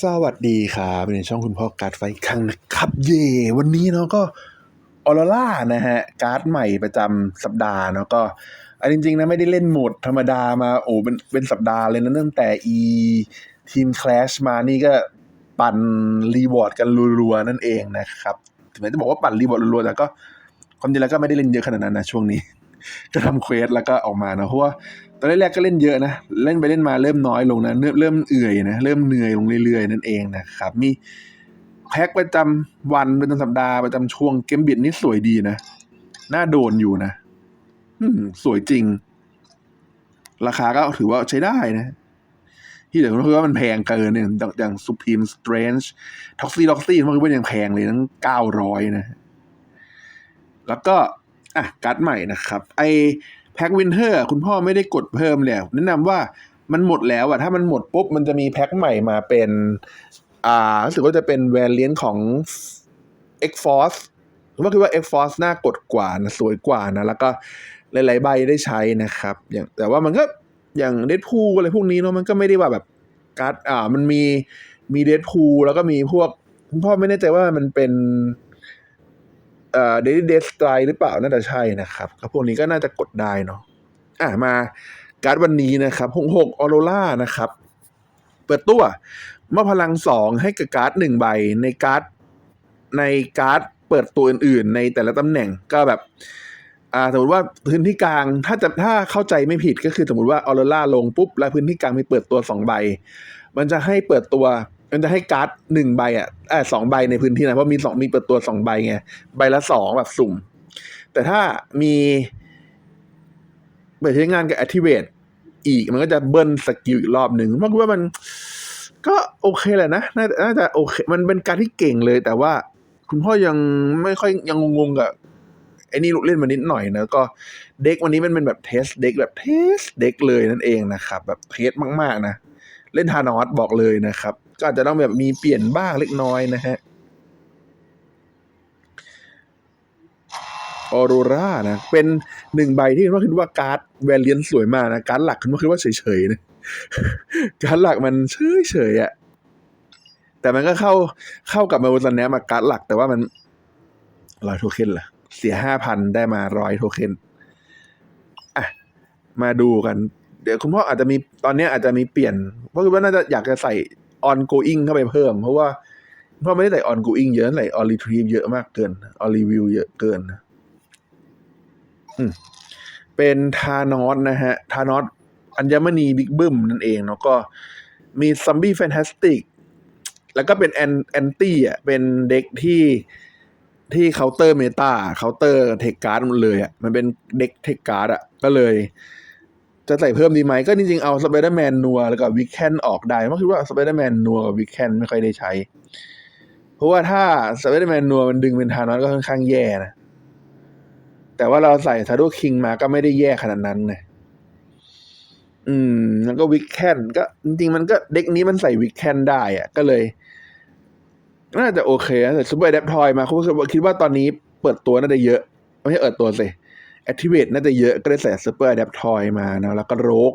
สวัสดีครับในช่องคุณพ่อการ์ดไฟครั้งนะครับ เย่วันนี้เนาะก็ออโรล่านะฮะ การ์ดใหม่ประจำสัปดาห์เนาะก็อันจริงๆนะไม่ได้เล่นโหมดธรรมดามาโอ้เป็นเป็นสัปดาห์เลยนะตั้งแต่อีทีมคลาชมานี่ก็ปั่นรีวอร์ดกันรัวๆนั่นเองนะครับ ถึงแม้จะบอกว่าปั่นรีวอร์ดรัวๆแต่ก็ความจริงแล้วก็ไม่ได้เล่นเยอะขนาดนั้นนะช่วงนี้ ก็ทำเควสแล้วก็ออกมานะเพราะว่าตอนแรกๆก็เล่นเยอะนะเล่นไปเล่นมาเริ่มน้อยลงนะเริ่มเริ่มเอื่อยนะเริ่มเหนื่อยลงเรื่อยๆนั่นเองนะครับมีแพ็คประจำวันประจำสัปดาห์ประจำช่วงเกมบิดนี่สวยดีนะน่าโดนอยู่นะสวยจริง ราคาก็ถือว่าใช้ได้นะที่เหลือก็คือว่ามันแพงเกินเนี่ยอย่างอย่าง Supreme Strange Toxie Toxie มันคือว่ายังแพงเลยตั้งเก้าร้อยนะ แล้วก็ อะการ์ดใหม่นะครับ ไอแพ็ควินเทอร์คุณพ่อไม่ได้กดเพิ่มเลยแนะนำว่ามันหมดแล้วอะถ้ามันหมดปุ๊บ มันจะมีแพ็คใหม่มาเป็น อ่ารู้สึกว่าจะเป็นแวรเลียนของ X Force ผมว่าคือว่า X Force น่ากดกว่านะสวยกว่านะ แล้วก็หลายๆใบได้ใช้นะครับ อย่างแต่ว่ามันก็อย่างเดดพูอะไรพวกนี้เนาะมันก็ไม่ได้ว่าแบบการ์ดอ่ามันมีมีเดดพูแล้วก็มีพวกคุณพ่อไม่แน่ใจว่ามันเป็น เอ่อเดลิเดสไตล์หรือเปล่าน่าจะใช่นะครับก็พวกนี้ก็น่าจะกดได้เนาะอะมาการ์ดวันนี้นะครับหกหกออโรล่านะครับ เปิดตัวมอบพลังสองให้กับการ์ดหนึ่งใบในการ์ดในการ์ดเปิดตัวอื่น ๆ ในแต่ละตำแหน่งก็แบบอ่าสมมติว่าพื้นที่กลางถ้าจะถ้าเข้าใจไม่ผิดก็คือสมมติว่าออโรล่าลงปุ๊บ แล้วพื้นที่กลางมีเปิดตัวสองใบ มันจะให้เปิดตัว มันจะให้การ์ดหนึ่งใบอะเออสองใบในพื้นที่นะเพราะมีสองมีเปิดตัวสองใบไงใบละสองแบบสุ่ม แต่ถ้ามีเปิดใช้งานกับ activate อีกมันก็จะเบิ้ลสกิลอีกรอบหนึ่งเพราะว่ามัน ก็โอเคแหละนะน่าน่าจะโอเค มันเป็นการที่เก่งเลย แต่ว่าคุณพ่อยังไม่ค่อยยังงงๆกับไอ้นี่เล่นมานิดหน่อยนะก็เด็กวันนี้มันเป็นแบบเทสเด็กแบบเทสเด็กเลยนั่นเองนะครับ แบบเทสมากๆนะ เล่นทานอสบอกเลยนะครับ ก็อาจจะต้องแบบมีเปลี่ยนบ้างเล็กน้อยนะฮะออโรรานะเป็นหนึ่งใบที่ว่าคิดว่าการ์ดแวรเลียนสวยมากนะ การ์ดหลักคุณว่าคิดว่าเฉยๆนะการ์ดหลักมันเฉยๆอะแต่มันก็เข้าเข้ากับมาบนสแนปมาการ์ดหลักแต่ว่ามันร้อยโทเค็นล่ะ เสียห้าพันได้มาร้อยโทเค็นอะมาดูกัน เดี๋ยวคุณพ่ออาจจะมีตอนนี้อาจจะมีเปลี่ยน เพราะคิดว่าน่าจะอยากจะใส่ ongoing เข้าไปเพิ่ม เพราะว่าคุณพ่อไม่ได้ใส่ ongoing เยอะใส่ on retrieve เยอะมากเกิน on review เยอะเกินเป็นทานอสนะฮะทานอสอัญมณีบิ๊กบึ้มนั่นเองแล้วก็มีซัมบี้แฟนตาสติกแล้วก็เป็นแอนแอนตี้อะเป็นเด็กที่ที่เคาน์เตอร์เมตาเคาน์เตอร์เทคการ์ดหมดเลยอะมันเป็นเด็กเทคการ์ดอะก็เลย จะใส่เพิ่มดีไหมก็จริงๆเอาสไปเดอร์แมนนัวแล้วก็วิกแคนออกได้เพราะคิดว่าสไปเดอร์แมนนัวกับวิกแคนไม่ค่อยได้ใช้ เพราะว่าถ้าสไปเดอร์แมนนัวมันดึงเป็นทานอสก็ค่อนข้างแย่นะ แต่ว่าเราใส่ทาโดคิงมาก็ไม่ได้แย่ขนาดนั้นนะอืม แล้วก็วิกแคนก็จริงๆมันก็เด็กนี้มันใส่วิกแคนได้อะก็เลย น่าจะโอเคแต่ซูเปอร์เดปทอยมาคุณคิดว่าตอนนี้เปิดตัวน่าจะเยอะ ไม่ใช่เปิดตัวสิ Activate น่าจะเยอะก็เลยใส่ Super Adaptoid มานะแล้วก็โรก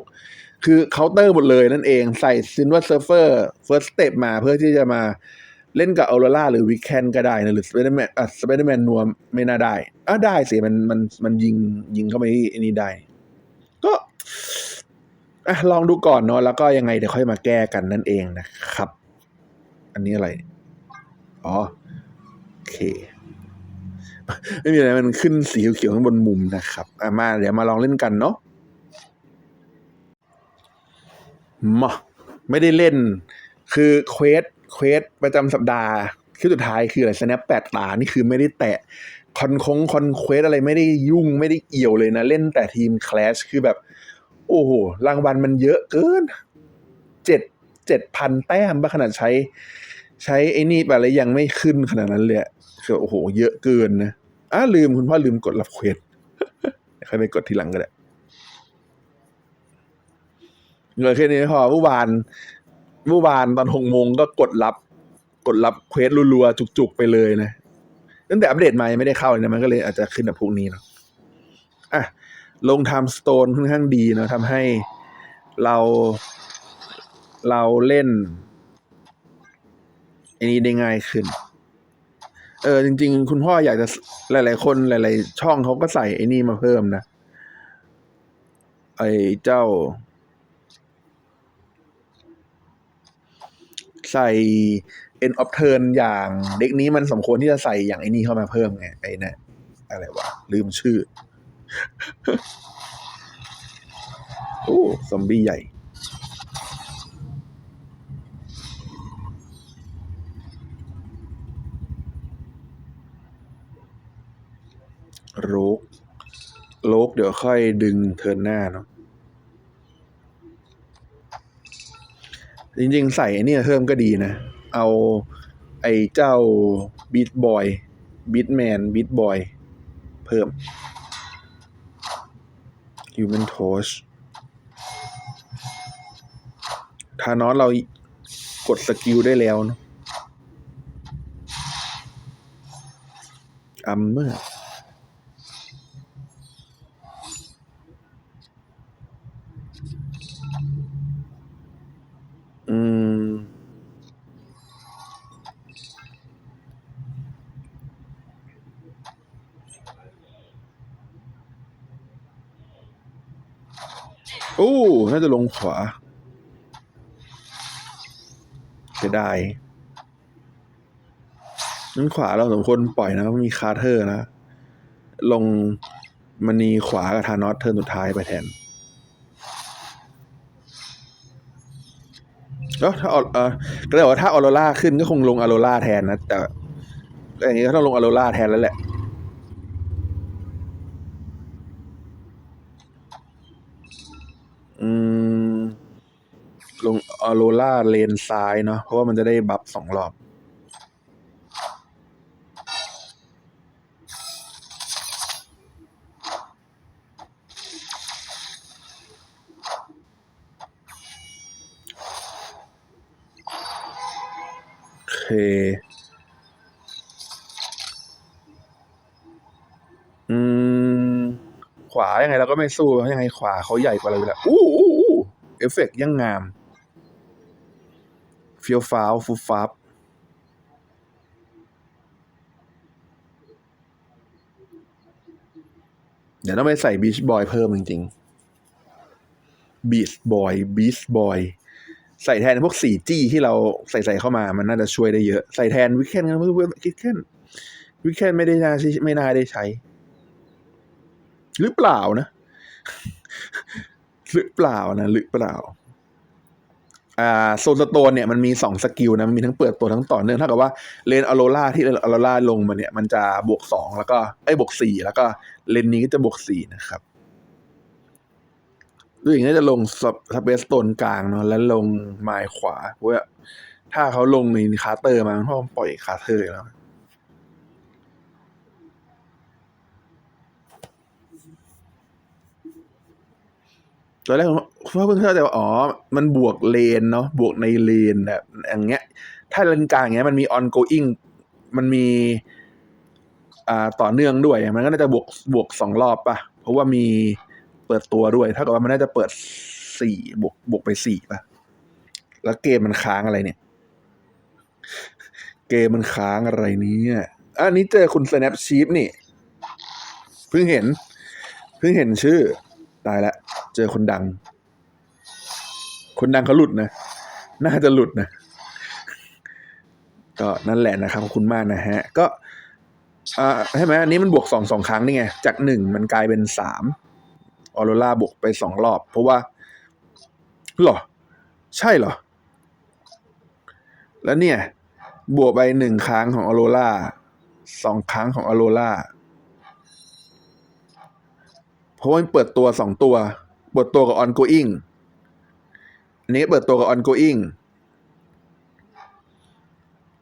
คือเคาน์เตอร์หมดเลยนั่นเองใส่ Silver Surfer First Step มาเพื่อที่จะมาเล่นกับออโรราหรือวิกแคนก็ได้นะหรือ Spider-Man อะ Spider-Man นัวไม่น่าได้อะได้สิมันมันมันยิงยิงเข้าไปที่อันนี้ได้ ก็อะลองดูก่อนเนาะแล้วก็ยังไงเดี๋ยวค่อยมาแก้กันนั่นเองนะครับ อันนี้อะไร อ๋อ โอเค ไม่มีอะไรมันขึ้นสีเขียวๆข้างบนมุมนะครับอะมาเดี๋ยวมาลองเล่นกันเนาะมาไม่ได้เล่น คือเควสเควสประจำสัปดาห์คือสุดท้ายคืออะไร snap แปดตา นี่คือไม่ได้แตะคอนคงคอนเควสอะไรไม่ได้ยุ่งไม่ได้เอี่ยวเลยนะ เล่นแต่ทีมคลาสคือแบบ โอ้โห รางวัลมันเยอะเกินเจ็ดเจ็ดพันแต้มบ้าขนาดใช้ ใช้ไอ้นี่ไปแล้วยังไม่ขึ้นขนาดนั้นเลย โอ้โห เยอะเกินนะอ้าลืมคุณพ่อลืมกดรับเควสค่อยไปกดทีหลังก็ได้เงินแค่นี้พอเมื่อวานเมื่อวานตอนหกโมงก็กดรับ กดรับเควสรัวๆจุกๆไปเลยนะตั้งแต่อัปเดตมายังไม่ได้เข้าเลยนะมันก็เลยอาจจะขึ้นแบบพวกนี้เนาะอะลงไทม์สโตนค่อนข้างดีเนาะทำให้เราเราเล่นอันนี้ได้ง่ายขึ้น ออจริง ๆ คุณพ่ออยากจะหลาย ๆ คนหลาย ๆ ช่องเขาก็ใส่ไอ้นี่มาเพิ่มนะ ไอ้เจ้า ใส่ end of turn อย่างเด็กนี้มันสมควรที่จะใส่อย่างไอ้นี่เข้ามาเพิ่มไงไอ้เนี่ยอะไรวะ ลืมชื่อ โอ้ ซอมบี้ใหญ่ โรกโรกเดี๋ยวค่อยดึงเทิร์นหน้าเนาะจริงๆ ใส่ไอ้นี่ยเพิ่มก็ดีนะ เอาไอ้เจ้าบีทบอยบีทแมนบีทบอยเพิ่ม Human Torch ทานอสเรากดสกิลได้แล้วเนอะอัมเมอร์ อืม โอ้น่าจะลงขวาเสียดายนั้นขวาเราสมควรปล่อยนะเพราะมีคาร์เทอร์นะ ลงมันีขวากับทานอสเทิร์นสุดท้ายไปแทนแล้วถ้าออเออก็เลยบอกว่าถ้าออโรราขึ้นก็คงลงออโรราแทนนะ แต่อย่างนี้ก็ต้องลงออโรราแทนแล้วแหละ อืม ลง ออโรราเลนซ้ายเนาะเพราะว่ามันจะได้บัฟสองรอบโอเคอืม ขวายังไงเราก็ไม่สู้ยังไงขวาเขาใหญ่กว่าเราอยู่แล้วอู้อู้อู้เอฟเฟกต์ยังงาม ฟียวฟ้าวฟูฟับเดี๋ยวต้องไปใส่บีชบอยเพิ่มจริงๆบีชบอยบีชบอยใส่แทนพวกสี่จี้ที่เราใส่ใส่เข้ามามันน่าจะช่วยได้เยอะ ใส่แทนวิกเคนกันเพื่อนวิกเคนวิกเคนไม่ได้น่าไม่น่าได้ใช้ หรือเปล่านะ หรือเปล่านะ หรือเปล่า อ่าโซนสโตนเนี่ยมันมีสองสกิลนะมันมีทั้งเปิดตัวทั้งต่อเนื่องเท่ากับว่าเลนอโรล่าที่อโรล่าลงมาเนี่ยมันจะบวกสองแล้วก็ไอ้บวกสี่แล้วก็เลนนี้ก็จะบวกสี่นะครับดูอย่างนี้จะลงสเปซโตนกลางเนาะแล้วลงไมล์ขวาเพราะว่าถ้าเขาลงในคาร์เตอร์มาเขาปล่อยคาร์เตอร์อยู่แล้ว ตอนแรกผมว่าเพิ่งเข้าใจว่าอ๋อ มันบวกเลนเนาะบวกในเลนแบบอย่างเงี้ย ถ้าเลนกลางอย่างเงี้ยมันมี ongoing มันมีอ่าต่อเนื่องด้วย มันก็น่าจะบวกบวกสองรอบป่ะ เพราะว่ามีเปิดตัวด้วย ถ้าเกับว่ามันน่าจะเปิดสี่บวกบวกไปสี่ป่ะ แล้วเกมมันค้างอะไรเนี่ย เกมมันค้างอะไรนี่ยอันนี้เจอคุณ snap sheep นี่ เพิ่งเห็น เพิ่งเห็นชื่อ ตายละเจอคนดัง คนดังเขาหลุดนะน่าจะหลุดนะก็นั่นแหละนะครับขอบคุณมากนะฮะ ก็อ่าใช่ไหมอันนี้มันบวกสองสองครั้งนี่ไง จากหนึ่งมันกลายเป็นสามออโรราบวกไปสองรอบ เพราะว่าหรอ ใช่หรอ แล้วเนี่ย บวกไปหนึ่งครั้งของออโรราสองครั้งของออโรรา เพราะว่ามันเปิดตัวสองตัว เปิดตัวกับ ongoing อันนี้เปิดตัวกับ ongoing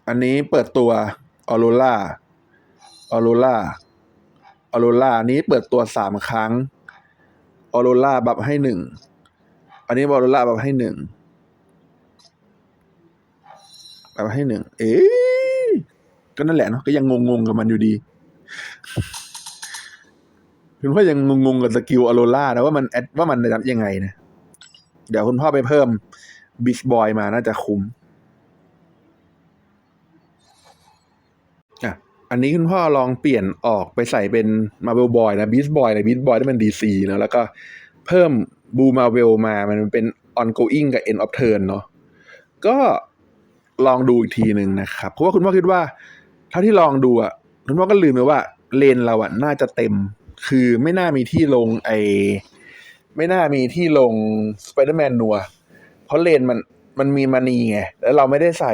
อันนี้เปิดตัวออโรราออโรราออโรรานี้เปิดตัวสามครั้งออโรราบับให้หนึ่ง อันนี้ออโรราบับให้หนึ่งบับให้หนึ่ง เอ๊ก็นั่นแหละเนาะก็ยังงงๆกับมันอยู่ดี คุณพ่อยังงงๆกับสกิลอโรล่านะว่ามันแอดว่ามันยังไงนะ เดี๋ยวคุณพ่อไปเพิ่มบิชบอยมาน่าจะคุ้มอะอันนี้คุณพ่อลองเปลี่ยนออกไปใส่เป็นมาเ v ลบอยนะบีสบอยนะบีสบอยที่มันดีซีนะแล้วก็เพิ่มบูมาเวลมามันเป็น ongoing กับ end of turn เนาะก็ลองดูอีกทีหนึ่งนะครับ เพราะว่าคุณพ่อคิดว่า เท่าที่ลองดูอะ คุณพ่อก็ลืมไปว่าเลนเราอะน่าจะเต็ม คือไม่น่ามีที่ลงไอไม่น่ามีที่ลงสไปเดอร์แมนนัวเพราะเลนมันมันมีมานีไง แล้วเราไม่ได้ใส่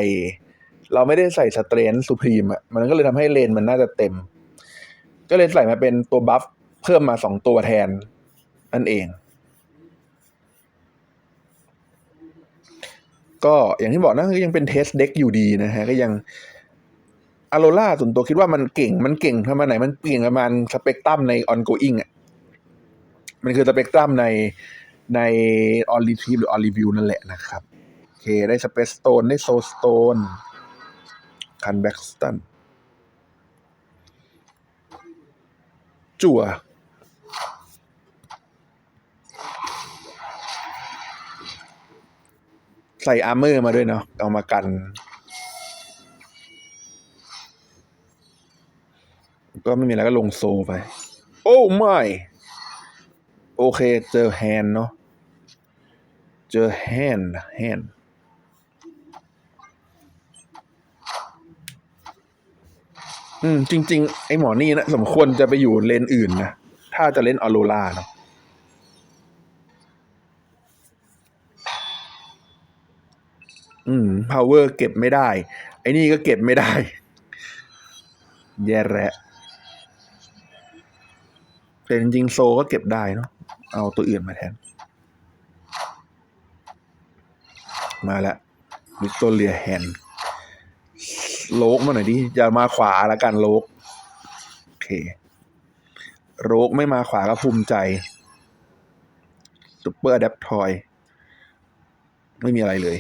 เราไม่ได้ใส่สเตรนซูพรีมอะมันก็เลยทำให้เลนมันน่าจะเต็ม ก็เลยใส่มาเป็นตัวบัฟเพิ่มมาสองตัวแทน นั่นเอง ก็อย่างที่บอกนะก็ยังเป็นเทสเด็กอยู่ดีนะฮะ ก็ยัง อโรล่าส่วนตัวคิดว่ามันเก่ง มันเก่งประมาณไหน มันเก่งประมาณสเปกตรัมใน ongoing อะ มันคือสเปกตรัมในในออล i ี e หรือออล i วิวนั่นแหละนะครับ โอเค ได้สเปซสโตนได้โซสโตนคันแบ็กสตันจั่วใส่อาร์เมอร์มาด้วยเนาะเอามากัน ก็ไม่มีอะไรก็ลงโซไป โอ้ไม่โอเค เจอแฮนด์เนาะเจอแฮนด์แฮนด์อืม จริง ๆ ไอ้หมอนี่นะ สมควรจะไปอยู่เลนอื่นนะ ถ้าจะเล่นออโรราเนาะอืม power เก็บไม่ได้ ไอ้นี่ก็เก็บไม่ได้ แย่แระ แต่จริงๆโซก็เก็บได้เนาะเอาตัวอื่นมาแทน มาแล้ววิกตอเรียแฮนโลกมาหน่อยดิอย่ามาขวาละกันโลก โอเคโรกไม่มาขวาก็ภูมิใจซูเปอร์ d ด p ทอย ไม่มีอะไรเลย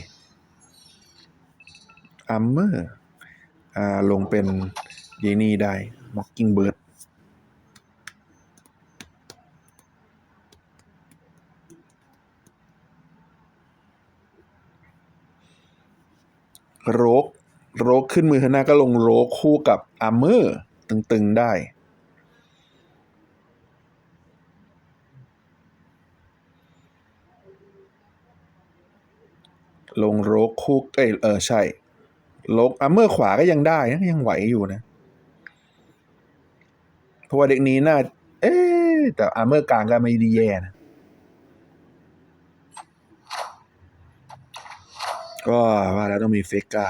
อัมเมอร์อ่าลงเป็นเยนี่ได้ Mocking Bird โรกโรกขึ้นมือข้างหน้าก็ลงโรกคู่กับอาร์เมอร์ตึงๆได้ ลงโรกคู่เอเออใช่โรกอาร์เมอร์ขวาก็ยังได้ยังไหวอยู่นะ เพราะว่าเด็กนี้น่า เอ๊แต่อาร์เมอร์กลางก็ไม่ดีแย่นะ ก็ว่าแล้วต้องมีเฟกา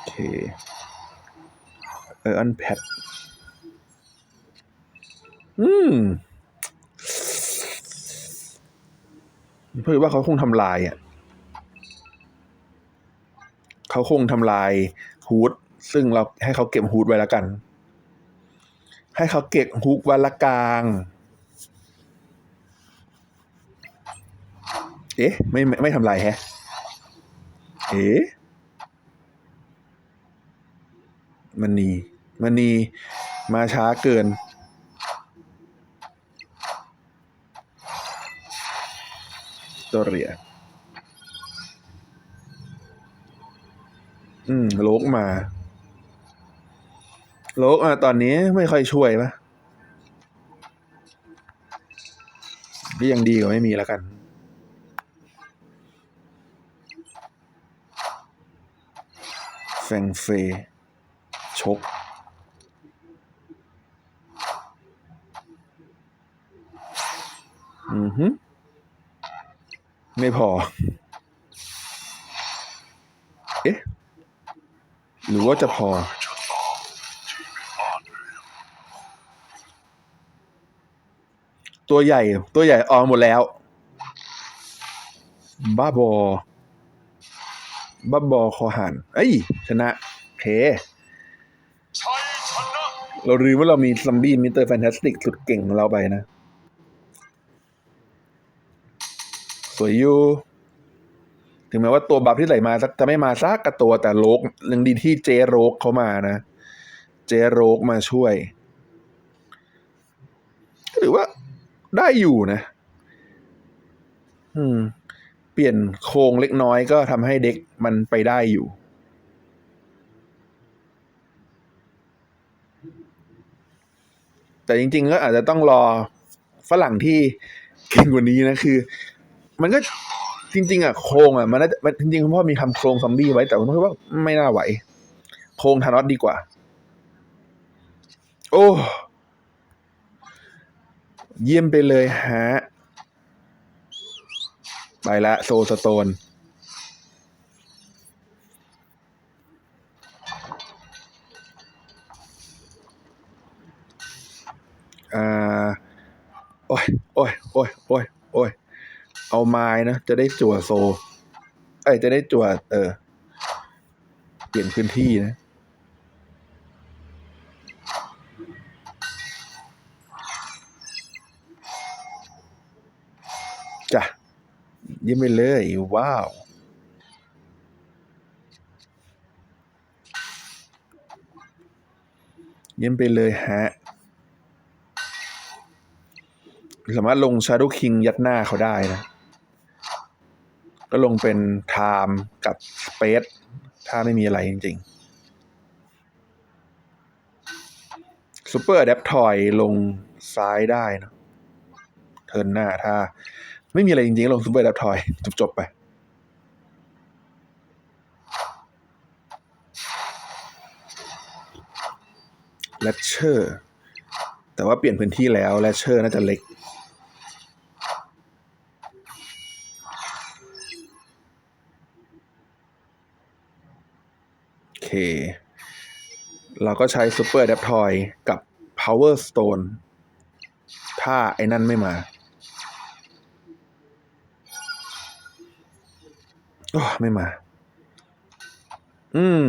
โอเคเอออันแพดอืมเพื่อว่าเขาคงทำลายอะเขาคงทำลายฮูดซึ่งเราให้เขาเก็บฮูดไว้แล้วกัน ให้เขาเก็บฮุกไวันละกลาง เอ๊ะ ไม่ไม่ไม่ทำลายแฮะ เอ๊ะมันนีมันนีมาช้าเกิน ตัวเรียอืม โลกมา โลกอะตอนนี้ไม่ค่อยช่วยปะก็ยังดีกว่าไม่มีแล้วกัน ฟงเฟยชก อือฮึไม่พอ เอ๊ะ หรือว่าจะพอ ตัวใหญ่ ตัวใหญ่ออกหมดแล้ว บ้าบอ บ้าบอคอหันเอ้ย ชนะเคเราลืมว่าเรามีซัมบี้มิสเตอร์แฟนตาสติกสุดเก่งของเราไปนะ สวยอยู่ ถึงแม้ว่าตัวบัฟที่ไหลมาสักจะไม่มาซักกระตัวแต่โลกยังดีที่เจโรกเขามานะ เจโรกมาช่วยถือว่าได้อยู่นะ อืม เปลี่ยนโครงเล็กน้อยก็ทำให้เด็กมันไปได้อยู่ แต่จริง ๆ ก็อาจจะต้องรอฝรั่งที่เก่งกว่านี้นะคือ มันก็จริง ๆ อะโครงอะมันน่าจะจริงๆคุณพ่อมีทำโครงซอมบี้ไว้แต่ผมคิดว่าไม่น่าไหว โครงธานอสดีกว่า โอ้ เยี่ยมไปเลยฮะ ไปละโซสโตน อ่า โอ้ย โอ้ย โอ้ย โอ้ย โอ้ย เอาไม้นะ จะได้จั่วโซ เอ้ย จะได้จั่ว เออ เปลี่ยนพื้นที่นะ จ้ะเยิ้มไปเลย ว้าวยี่ยมไปเลยฮะ สามารถลง Shadow King ยัดหน้าเขาได้นะ ก็ลงเป็น Time กับ Space ถ้าไม่มีอะไรจริงๆ Super Adaptoid ลงซ้ายได้นะเทิร์นหน้าถ้า ไม่มีอะไรจริงๆ ลง Super Adaptoid จบๆไปแรชเชอร์ แต่ว่าเปลี่ยนพื้นที่แล้วแรชเชอร์น่าจะเล็กโอเค เราก็ใช้ Super Adaptoid กับ Power Stone ถ้าไอ้นั่นไม่มา โอ้ไม่มา อืม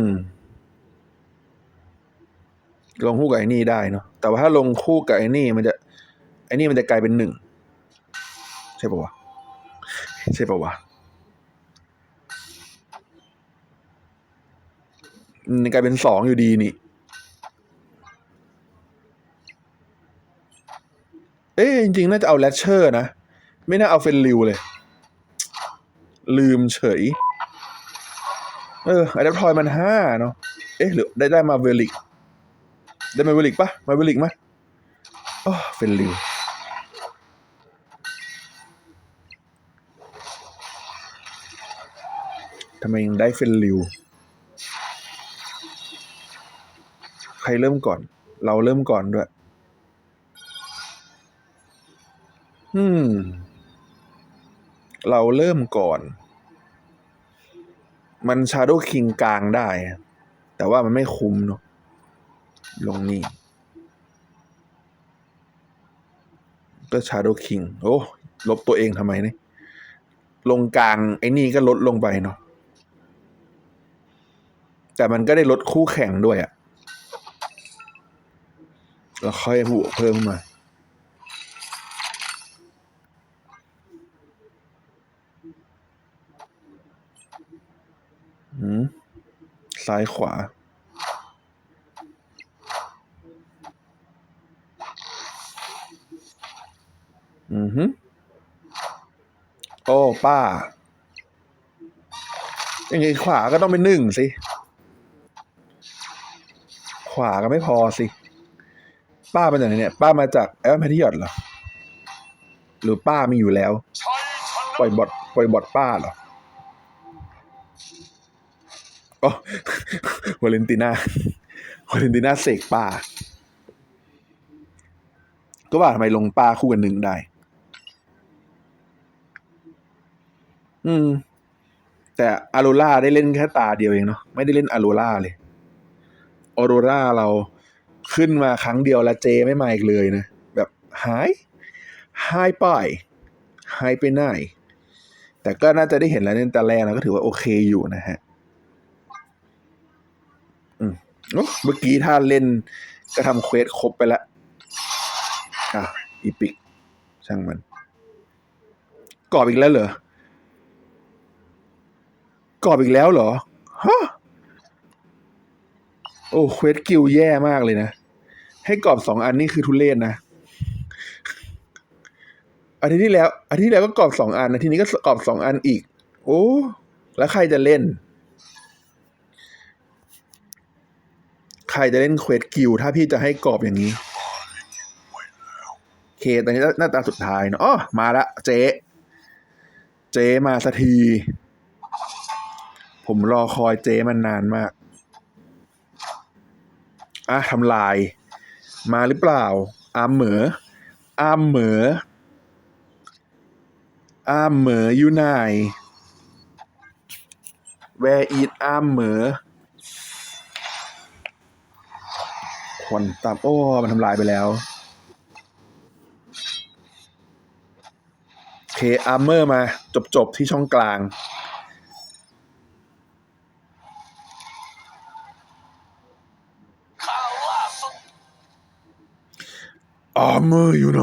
ลงคู่กับไอ้นี่ได้เนาะ แต่ว่าถ้าลงคู่กับไอ้นี่มันจะ ไอ้นี่มันจะกลายเป็นหนึ่ง ใช่ปะวะ ใช่ปะวะมันกลายเป็นสองอยู่ดีนี่ เอ้ยจริงๆ น่าจะเอาแรชเชอร์นะ ไม่น่าเอาเฟนริวเลย ลืมเฉย เออไอเดปทอยมันห้าเนาะเอ๊ะหรือได้ได้มาเวลิก ได้มาเวลิกปะมาเวลิกไหมอ๋อเฟนริวทำไมยังได้เฟนริว ใครเริ่มก่อน เราเริ่มก่อนด้วย อืม เราเริ่มก่อน มันชาโด w คิงกลางได้ แต่ว่ามันไม่คุ้มเนาะลงนี่ ก็ชาโด w คิงโอ้ลบตัวเองทำไมเนี่ยลงกลางไอ้นี่ก็ลดลงไปเนาะแต่มันก็ได้ลดคู่แข่งด้วยอะแล้วค่อยบวกเพิ่มมา อืมซ้ายขวา อือฮึโอ้ป้ายังไงขวาก็ต้องเป็นหนึ่งสิ ขวาก็ไม่พอสิ ป้ามาจากไหนเนี่ย ป้ามาจากแอลแพทิยอดเหรอ หรือป้ามีอยู่แล้ว ปล่อยบอทปล่อยบอทป้าเหรอ อ๋อวาเลนติน่าวาเลนติน่าเสกป้าก็ว่าทำไมลงป้าคู่กันหนึ่งได้ อืม แต่อาโรล่าได้เล่นแค่ตาเดียวเองเนาะไม่ได้เล่นอาโรล่าเลยออโรล่าเราขึ้นมาครั้งเดียวแล้วเจไม่มาอีกเลยนะ แบบหายหายไปหายไปไหนแต่ก็น่าจะได้เห็นแล้วในตาแรกนะก็ถือว่าโอเคอยู่นะฮะ อืมโอ้ เมื่อกี้ถ้าเล่นก็ทำเควสครบไปแล้วอะอีพิก ช่างมันกรอบอีกแล้วเหรอกรอบอีกแล้วเหรอฮะโอ้เควสกิลแย่มากเลยนะ ให้กรอบสองอันนี่คือทุเรศนะอาทิตย์ที่แล้วอาทิตย์ที่แล้วก็กรอบสองอันอาทิตย์นี้ก็กรอบสองอันอีก โอ้ แล้วใครจะเล่น ใครจะเล่นเควสกิลถ้าพี่จะให้กรอบอย่างนี้โอเคตอนนี้หน้าตาสุดท้ายเนอะอ๋อมาละเจ๊เจ๊มาสักที ผมรอคอยเจ๊มันนานมาก อะทำลาย มาหรือเปล่า อามเหมอ อามเหมอ อามเหมออยู่ไหน Where is อามเหมอ ควันตับโอ้ มันทำลายไปแล้วเคอาร์เมอร์มาจบจบๆที่ช่องกลางข่าวล่าสุดอาร์เมอร์อยู่ไหน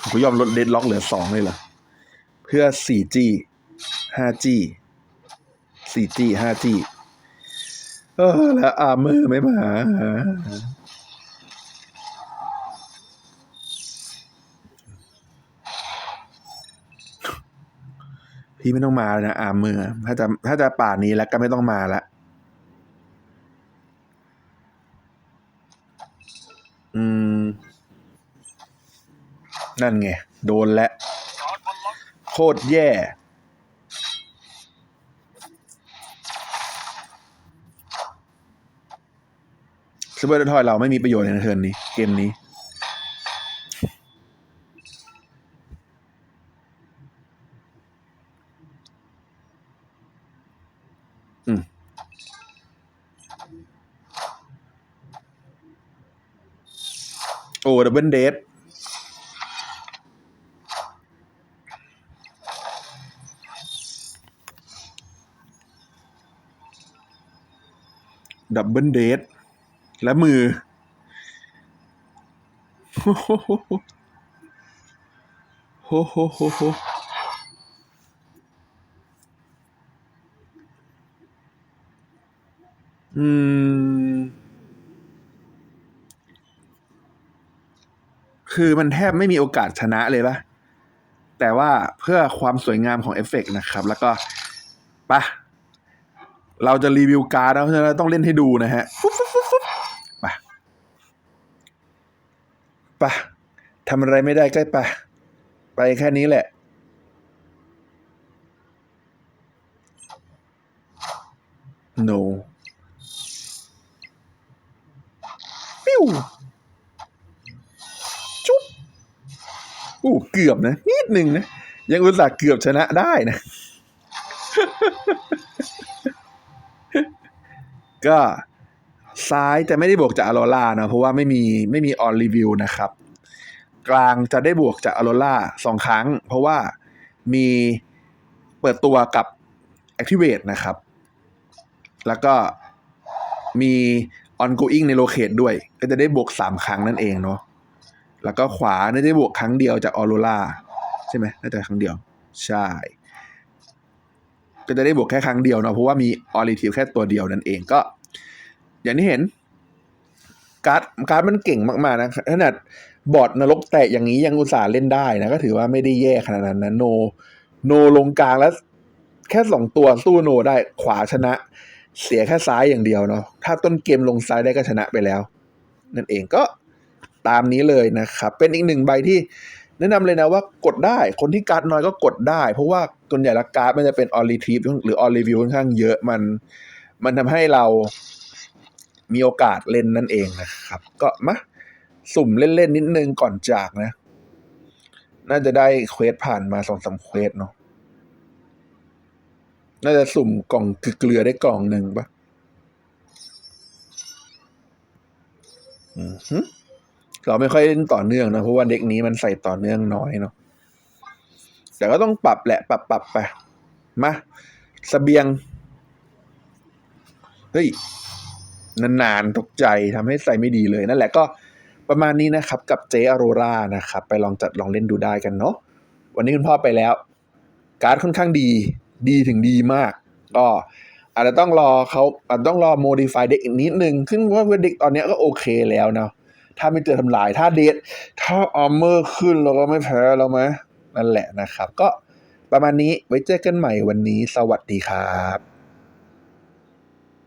ผมก็ยอมลดเลดล็อกเหลือสองเลยเหรอ เพื่อ 4G 5G 4G 5G เออแล้วอาร์เมอร์ไม่มาพี่ไม่ต้องมาแล้วนะอาร์เมอถ้าจะถ้าจะป่านนี้แล้วก็ไม่ต้องมาละอืม นั่นไง โดนและจอดบัลลังก์โคตรแย่ ซูเปอร์ทอยเราไม่มีประโยชน์ในเทิร์นนี้ เกมนี้อืมโอ้ดับเบิลเดทดับเบิลเดท และมือ โฮโฮโฮโฮโฮโฮอืม คือมันแทบไม่มีโอกาสชนะเลยปะแต่ว่าเพื่อความสวยงามของเอฟเฟกนะครับ แล้วก็ปะเราจะรีวิวการ์ดแล้วเราะต้องเล่นให้ดูนะฮะ ไปทำอะไรไม่ได้ก็ไปไปแค่นี้แหละ no ปิ้วจุ๊บอู้เกือบนะ นิดหนึ่งนะ ยังอุตส่าห์เกือบชนะได้นะ ก็ ซ้ายจะไม่ได้บวกจากอโรล่านะเพราะว่าไม่มีไม่มีออนรีวิวนะครับ กลางจะได้บวกจากอโรล่าสองครั้ง เพราะว่ามีเปิดตัวกับ Activate นะครับ แล้วก็มี ongoing ใน locate ด้วย ก็จะได้บวกสามครั้งนั่นเองเนาะแล้วก็ขวาน่าจะได้บวกครั้งเดียวจากอ r โรล่าใช่ไหมน่าจะครั้งเดียว ใช่ ก็จะได้บวกแค่ครั้งเดียวเนาะเพราะว่ามีออริทิวแค่ตัวเดียวนั่นเองก็ อย่างที่เห็น การ์ดการ์ดมันเก่งมากๆนะขนาดบอร์ดนรกแตกอย่างนี้ยังอุตส่าห์เล่นได้นะ ก็ถือว่าไม่ได้แย่ขนาดนั้นนะโน โนลงกลางแล้ว แค่สองตัวสู้โนได้ขวาชนะ เสียแค่ซ้ายอย่างเดียวเนาะถ้าต้นเกมลงซ้ายได้ก็ชนะไปแล้ว นั่นเองก็ตามนี้เลยนะครับ เป็นอีกหนึ่งใบที่แนะนำเลยนะว่ากดได้คนที่การ์ดน้อยก็กดได้ เพราะว่าส่วนใหญ่ละการ์ดมันจะเป็นออริทีฟหรือออรีวิวค่อนข้างเยอะมัน มันทำให้เรา มีโอกาสเล่นนั่นเองนะครับ ก็มาสุ่มเล่นๆนิดนึงก่อนจากนะ น่าจะได้เควสผ่านมาสองสามเควสเนาะน่าจะสุ่มกล่องคือเกลือได้กล่องหนึ่งปะอือหือเราไม่ค่อยเล่นต่อเนื่องนะเพราะว่าเด็กนี้มันใส่ต่อเนื่องน้อยเนาะแต่ก็ต้องปรับแหละ ปรับปรับไปมาสเสบียง เฮ้ย นานๆตกใจทำให้ใส่ไม่ดีเลยนั่นแหละก็ประมาณนี้นะครับกับเจอโรรานะครับไปลองจัดลองเล่นดูได้กันเนาะวันนี้คุณพ่อไปแล้ว การ์ดค่อนข้างดี ดีถึงดีมาก ก็อาจจะต้องรอเขาอาจจะต้องรอ modify เด็กอีกนิดนึงซึ่งว่าเด็กตอนนี้ก็โอเคแล้วเนาะถ้าไม่เจอทำลายถ้าเดทถ้าอาร์เมอร์ขึ้นเราก็ไม่แพ้แล้วไหมนั่นแหละนะครับ ก็ประมาณนี้ไว้เจอกันใหม่วันนี้สวัสดีครับ